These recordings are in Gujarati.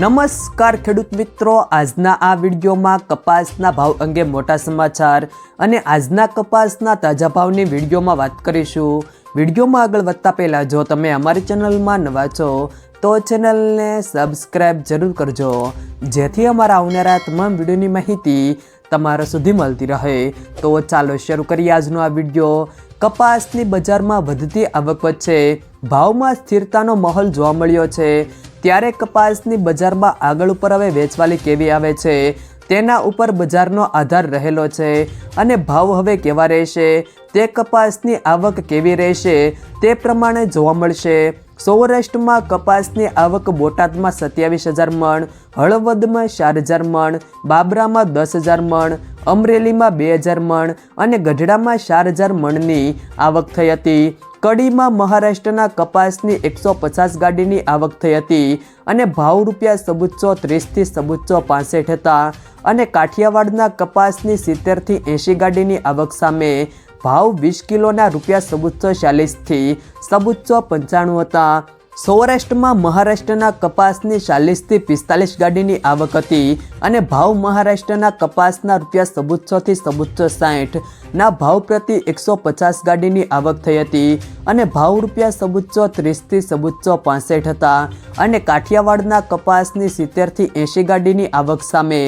નમસ્કાર ખેડૂત મિત્રો. આજના આ વિડીયોમાં કપાસના ભાવ અંગે મોટા સમાચાર અને આજના કપાસના તાજા ભાવની વિડીયોમાં વાત કરીશું. વિડીયોમાં આગળ વધતા પહેલાં જો તમે અમારી ચેનલમાં નવા છો, તો ચેનલને સબસ્ક્રાઈબ જરૂર કરજો. જેથી અમારા આવનારા તમામ વિડીયોની માહિતી તમારા સુધી મળતી રહે. તો ચાલો શરૂ કરીએ આજનો આ વીડિયો. કપાસની બજારમાં વધતી આવક વચ્ચે ભાવમાં સ્થિરતાનો માહોલ જોવા મળ્યો છે. ત્યારે કપાસની બજારમાં આગળ ઉપર હવે વેચવાલી કેવી આવે છે, તેના ઉપર બજારનો આધાર રહેલો છે અને ભાવ હવે કેવા રહેશે, તે કપાસની આવક કેવી રહેશે, તે પ્રમાણે જોવા મળશે. સૌરાષ્ટ્રમાં કપાસની આવક બોટાદમાં સત્યાવીસ હજાર મણ, હળવદમાં ચાર હજાર મણ, બાબરામાં દસ હજાર મણ, અમરેલીમાં બે હજાર મણ અને ગઢડામાં ચાર હજાર મણની આવક થઈ હતી. કડીમાં મહારાષ્ટ્રના કપાસની એકસો પચાસ ગાડીની આવક થઈ હતી અને ભાવ રૂપિયા સબુચ્ચો ત્રીસથી સબુચ્ચો પાસઠ હતા અને કાઠિયાવાડના કપાસની સિત્તેરથી એંશી ગાડીની આવક સામે ભાવ વીસ કિલોના રૂપિયા સબુચ્ચો ચાલીસથી સબુચ્ચો પંચાણું હતા. સૌરાષ્ટ્રમાં મહારાષ્ટ્રના કપાસની ચાલીસથી પિસ્તાલીસ ગાડીની આવક હતી અને ભાવ મહારાષ્ટ્રના કપાસના રૂપિયા સબુચ્ચોથી સબુચ્ચો સાઠના ભાવ પ્રતિ એકસો પચાસ ગાડીની આવક થઈ હતી અને ભાવ રૂપિયા સબુચ્ચો ત્રીસથી સબુચ્ચો પાસઠ હતા અને કાઠિયાવાડના કપાસની સિત્તેરથી એંશી ગાડીની આવક સામે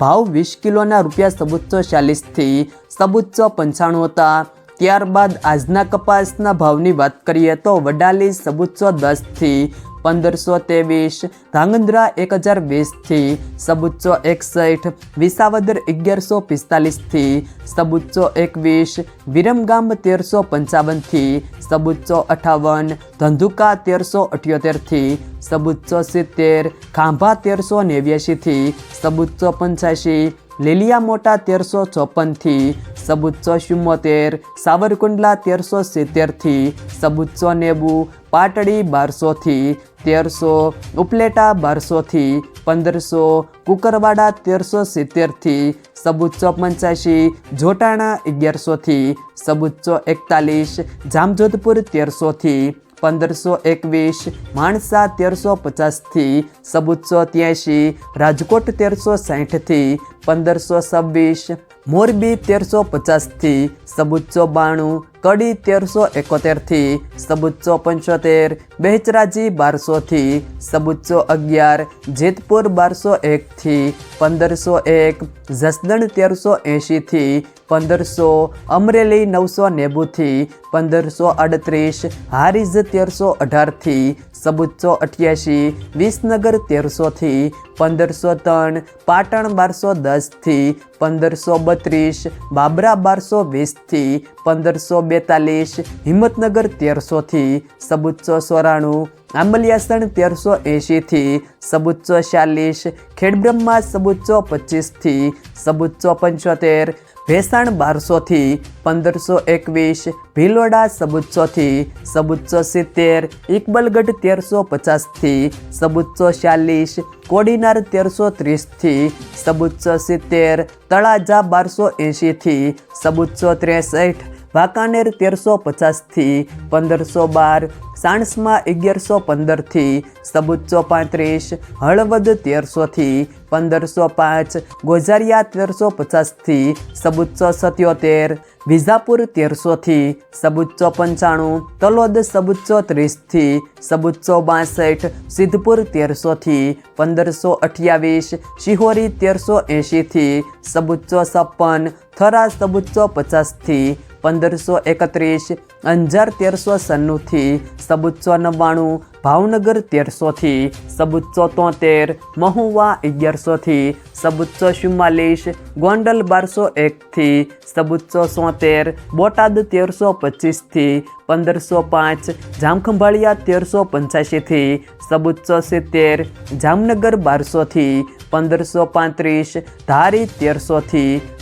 ભાવ વીસ કિલોના રૂપિયા સબુચ્ચો ચાલીસથી સબુચ્ચો પંચાણું હતા. ત્યારબાદ આજના કપાસના ભાવની વાત કરીએ તો વડાલી સબુચો દસથી પંદરસો ત્રેવીસ, ધાંગધ્રા એક હજાર વીસથી સબુચ્ચો એકસઠ, વિસાવદર અગિયારસો પિસ્તાલીસથી સબુચ્ચો એકવીસ, વિરમગામ તેરસો પંચાવનથી સબુચ્ચો અઠાવન, ધંધુકા તેરસો અઠ્યોતેરથી સબુચ્ચો સિત્તેર, ખાંભા તેરસો નેવ્યાસીથી સબુચ્ચો પંચ્યાસી લીલિયા મોટા તેરસો ચોપનથી સબુચ્ચો ચુમ્મોતેર, સાવરકુંડલા તેરસો સિત્તેરથી સબુચ્ચો નેવું પાટડી બારસોથી, તેરસો, ઉપલેટા બારસોથી, પંદરસો, કુકરવાડા તેરસો સિત્તેરથી સબુચ્ચો પંચ્યાસી જોટાણા અગિયારસોથી સબુચ્ચો એકતાલીસ, જામજોધપુર તેરસોથી, પંદરસો એકવીસ, માણસા તેરસો પચાસથી સબુચ્ચો ત્યાંશી, રાજકોટ તેરસો સાઠથી પંદરસો છવ્વીસ. મોરબી તેરસો પચાસથી સબુચ્ચો બાણું, કડી તેરસો એકોતેરથી સબુચ્ચો પંચોતેર, બહેચરાજી બારસોથી સબુચ્ચો અગિયાર, જેતપુર બારસો એકથી પંદરસો એક, જસદણ તેરસો એંશીથી પંદરસો, અમરેલી નવસો નેવુંથી પંદરસો અડત્રીસ હારીજ તેરસો અઢારથી સબુચ્ચો અઠ્યાસી, વિસનગર તેરસોથી પંદરસો ત્રણ, પાટણ બારસો દસથી પંદરસો બત્રીસ, બાબરા બારસો વીસથી પંદરસો બેતાલીસ, હિંમતનગર તેરસોથી સબુચ્ચો સોરાણું, આંબલિયાસણ તેરસો એંશીથી સબુચ્ચો ચાલીસ, ખેડબ્રહ્મા સબુચ્ચો પચીસથી સબુચ્ચો પંચોતેર ભેસાણ બારસોથી પંદરસો એકવીસ ભીલોડા સબુચ્ચોથી સબુચ્ચો સિત્તેર, ઇકબલગઢ તેરસો પચાસથી સબુચ્ચો ચાલીસ, કોડીનાર તેરસો ત્રીસથી સબુચ્ચો સિત્તેર, તળાજા બારસો એંશીથી સબુચ્ચો ત્રેસઠ વાંકાનેર તેરસો પચાસથી પંદરસો બાર, સાણસમાં અગિયારસો પંદરથી સબુચ્ચો પાંત્રીસ, હળવદ તેરસોથી પંદરસો પાંચ, ગોઝારિયા તેરસો પચાસથી સબુચ્ચો સત્યોતેર વિઝાપુર તેરસોથી સબુચ્ચો પંચાણું, તલોદ સબુચ્ચો ત્રીસથી સબુચ્ચો બાસઠ, સિદ્ધપુર તેરસોથી પંદરસો અઠ્યાવીસ, શિહોરી તેરસો એંશીથી સબુચ્ચો છપ્પન થરા સબુચ્ચો પચાસથી પંદરસો એકત્રીસ, અંજાર તેરસો સન્નુંથી સબુચ્ચો નવ્વાણું, ભાવનગર તેરસોથી સબુચ્ચો તોતેર, મહુવા અગિયારસોથી સબુચ્ચો ચુમ્માલીસ, ગોંડલ બારસો એકથી સબુચ્ચો સોતેર, બોટાદ તેરસો પચીસથી, પંદરસો પાંચ, જામખંભાળિયા તેરસો પંચ્યાસીથી સબુચ્ચો સિત્તેર, જામનગર બારસોથી, પંદરસો પાંત્રીસ, ધારી તેરસોથી